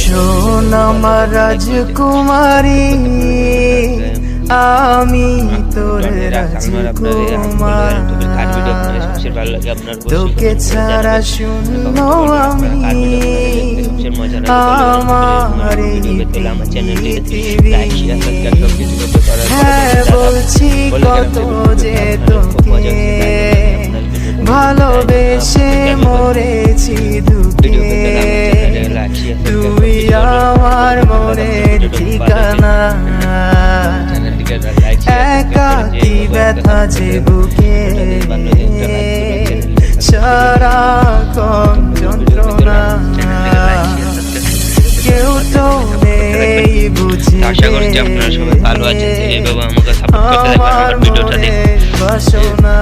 শোন আমার রাজকুমারী, আমি তোর তোকে ছাড়া শূন্য আমি, আমার হ্যাঁ বলছি কত যে তোকে। ভালোবেসে মরেছি দুঃখে তুই আমার মনের ঠিকানা একাকি ব্যথা যে বুকে সারাক্ষণ যন্ত্রণা কেউ তো নেই বুঝে আশা করছি আপনারা সবাই ভালো আছেন। এইভাবে আমাকে সাপোর্ট করতে থাকবেন। ভিডিওটা দেখুন বাসনা।